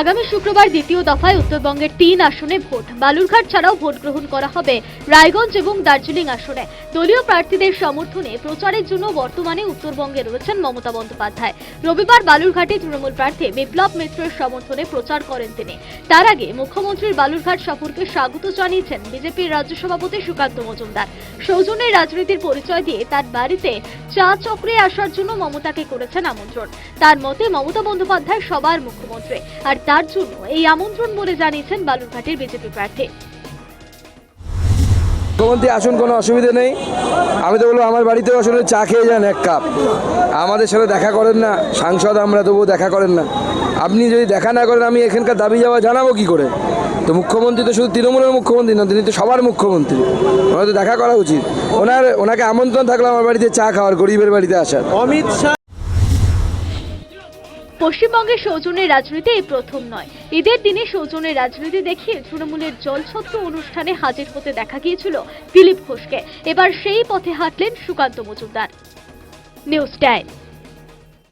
আগামী শুক্রবার দ্বিতীয় দফায় উত্তরবঙ্গের তিন আসনে ভোট। বালুরঘাট ছাড়াও ভোট গ্রহণ করা হবে রায়গঞ্জ এবং দার্জিলিং আসনে। দলীয় প্রার্থীদের সমর্থনে প্রচারের জন্য বর্তমানে উত্তরবঙ্গে রয়েছেন মমতা বন্দ্যোপাধ্যায়। রবিবার বালুরঘাটে তৃণমূল প্রার্থী বিপ্লব মিত্রের সমর্থনে প্রচার করেন তিনি। তার আগে মুখ্যমন্ত্রীর বালুরঘাট সফরকে স্বাগত জানিয়েছেন বিজেপির রাজ্য সভাপতি সুকান্ত মজুমদার। সৌজন্যের রাজনীতির পরিচয় দিয়ে তার বাড়িতে চা চক্রে আসার জন্য মমতাকে করেছেন আমন্ত্রণ। তার মতে মমতা বন্দ্যোপাধ্যায় সবার মুখ্যমন্ত্রী। আর তার জন্য এই আমন্ত্রণ বলে জানিয়েছেন বালুরঘাটের বিজেপি প্রার্থী। মুখ্যমন্ত্রী আসুন কোনো অসুবিধে নেই। আমি তো বলব আমার বাড়িতেও আসলে চা খেয়ে যান এক কাপ। আমাদের সাথে দেখা করেন না সাংসদ আমরা তবুও দেখা করেন না। আপনি যদি দেখা না করেন আমি এখানকার দাবি যাওয়া জানাব কি করে? তো মুখ্যমন্ত্রী তো শুধু তৃণমূলের মুখ্যমন্ত্রী না তিনি তো সবার মুখ্যমন্ত্রী। ওনার তো দেখা করা উচিত। ওনার ওনাকে আমন্ত্রণ থাকল আমার বাড়িতে চা খাওয়ার গরিবের বাড়িতে আসার। অমিত শাহ পশ্চিমবঙ্গের সৌজন্যের রাজনীতি এই প্রথম নয়। ঈদের দিনে সৌজন্যের রাজনীতি দেখিয়ে তৃণমূলের জলছত্র অনুষ্ঠানে হাজির হতে দেখা গিয়েছিল দিলীপ ঘোষকে। এবার সেই পথে হাঁটলেন সুকান্ত মজুমদার। News time.